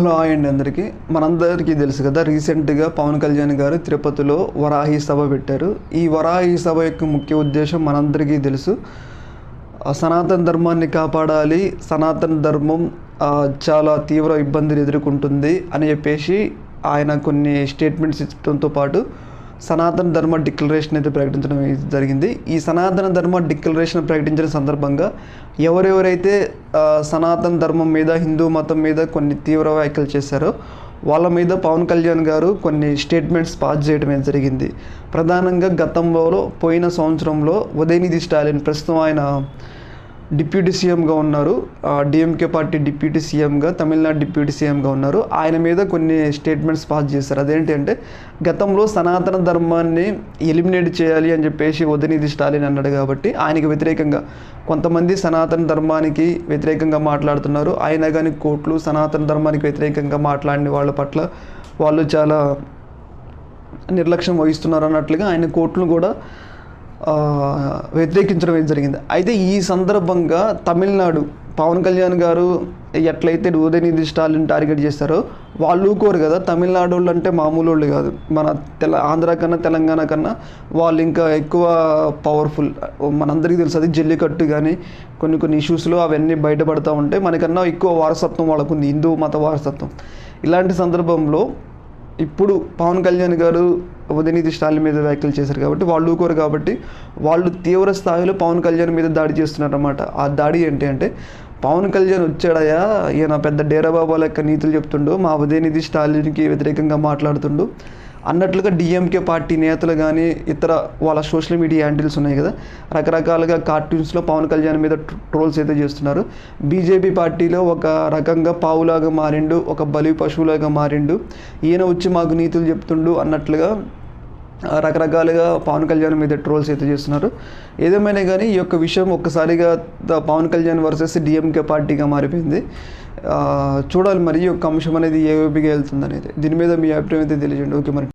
Hello hi అండి అందరికీ. మనందరికీ తెలుసు కదా రీసెంట్గా పవన్ కళ్యాణ్ గారు తిరుపతిలో వరాహి సభ పెట్టారు. ఈ వరాహి సభ యొక్క ముఖ్య ఉద్దేశం మనందరికీ తెలుసు. సనాతన ధర్మాన్ని కాపాడాలి సనాతన ధర్మం చాలా తీవ్ర ఇబ్బందులు ఎదుర్కొంటుంది అని చెప్పేసి ఆయన కొన్ని స్టేట్మెంట్స్ ఇచ్చడంతో పాటు సనాతన ధర్మ డిక్లరేషన్ అయితే ప్రకటించడం జరిగింది. ఈ సనాతన ధర్మ డిక్లరేషన్ ప్రకటించిన సందర్భంగా ఎవరెవరైతే సనాతన ధర్మం మీద హిందూ మతం మీద కొన్ని తీవ్ర వ్యాఖ్యలు చేశారో వాళ్ళ మీద పవన్ కళ్యాణ్ గారు కొన్ని స్టేట్మెంట్స్ పాస్ చేయడం జరిగింది. ప్రధానంగా గతంలో పోయిన సంవత్సరంలో ఉదయనిధి స్టాలిన్ ప్రస్తుతం ఆయన డిప్యూటీ సీఎంగా ఉన్నారు. డిఎంకే పార్టీ డిప్యూటీ సీఎంగా తమిళనాడు డిప్యూటీ సీఎంగా ఉన్నారు. ఆయన మీద కొన్ని స్టేట్మెంట్స్ పాస్ చేశారు. అదేంటి అంటే గతంలో సనాతన ధర్మాన్ని ఎలిమినేట్ చేయాలి అని చెప్పేసి ఉదయనిధి స్టాలిన్ అన్నాడు కాబట్టి ఆయనకి వ్యతిరేకంగా కొంతమంది సనాతన ధర్మానికి వ్యతిరేకంగా మాట్లాడుతున్నారు. ఆయన కానీ కోట్లు సనాతన ధర్మానికి వ్యతిరేకంగా మాట్లాడిన వాళ్ళ పట్ల వాళ్ళు చాలా నిర్లక్ష్యం వహిస్తున్నారు అన్నట్లుగా ఆయన కోర్టును కూడా వ్యతిరేకించడం ఏం జరిగింది? అయితే ఈ సందర్భంగా తమిళనాడు పవన్ కళ్యాణ్ గారు ఎట్లయితే ఉదయనిధి స్టాలిన్ టార్గెట్ చేస్తారో వాళ్ళు ఊకోరు కదా. తమిళనాడు వాళ్ళు అంటే మామూలు వాళ్ళు కాదు. మన తెల ఆంధ్ర కన్నా తెలంగాణ కన్నా వాళ్ళు ఇంకా ఎక్కువ పవర్ఫుల్ మనందరికీ తెలుసు అది జల్లికట్టు కానీ కొన్ని కొన్ని ఇష్యూస్లో అవన్నీ బయటపడతా ఉంటే మనకన్నా ఎక్కువ వారసత్వం వాళ్ళకు ఉంది. హిందూ మత వారసత్వం. ఇలాంటి సందర్భంలో ఇప్పుడు పవన్ కళ్యాణ్ గారు ఉదయనిధి స్టాలిన్ మీద వ్యాఖ్యలు చేశారు కాబట్టి వాళ్ళు ఊకోరు కాబట్టి వాళ్ళు తీవ్ర స్థాయిలో పవన్ కళ్యాణ్ మీద దాడి చేస్తున్నారన్నమాట. ఆ దాడి ఏంటి అంటే పవన్ కళ్యాణ్ వచ్చాడయా ఈయన పెద్ద డేరాబాబా లెక్క నీతులు చెప్తుండు మా ఉదయనిధి స్టాలిన్కి వ్యతిరేకంగా మాట్లాడుతుండు అన్నట్లుగా డిఎంకే పార్టీ నేతలు కానీ ఇతర వాళ్ళ సోషల్ మీడియా హ్యాండిల్స్ ఉన్నాయి కదా రకరకాలుగా కార్టూన్స్లో పవన్ కళ్యాణ్ మీద ట్రోల్స్ అయితే చేస్తున్నారు. బీజేపీ పార్టీలో ఒక రకంగా పావులాగా మారిండు ఒక బలి పశువులాగా మారిండు ఈయన వచ్చి మాకు నీతులు చెప్తుండు అన్నట్లుగా రకరకాలుగా పవన్ కళ్యాణ్ మీద ట్రోల్స్ అయితే చేస్తున్నారు. ఏదేమైనా కానీ ఈ యొక్క విషయం ఒక్కసారిగా పవన్ కళ్యాణ్ వర్సెస్ డిఎంకే పార్టీగా మారిపోయింది. చూడాలి మరి ఈ యొక్క అంశం అనేది ఏ వైపుగా వెళ్తుంది అనేది దీని మీద మీ అభిప్రాయం అయితే తెలియజేయండి. ఓకే మరి.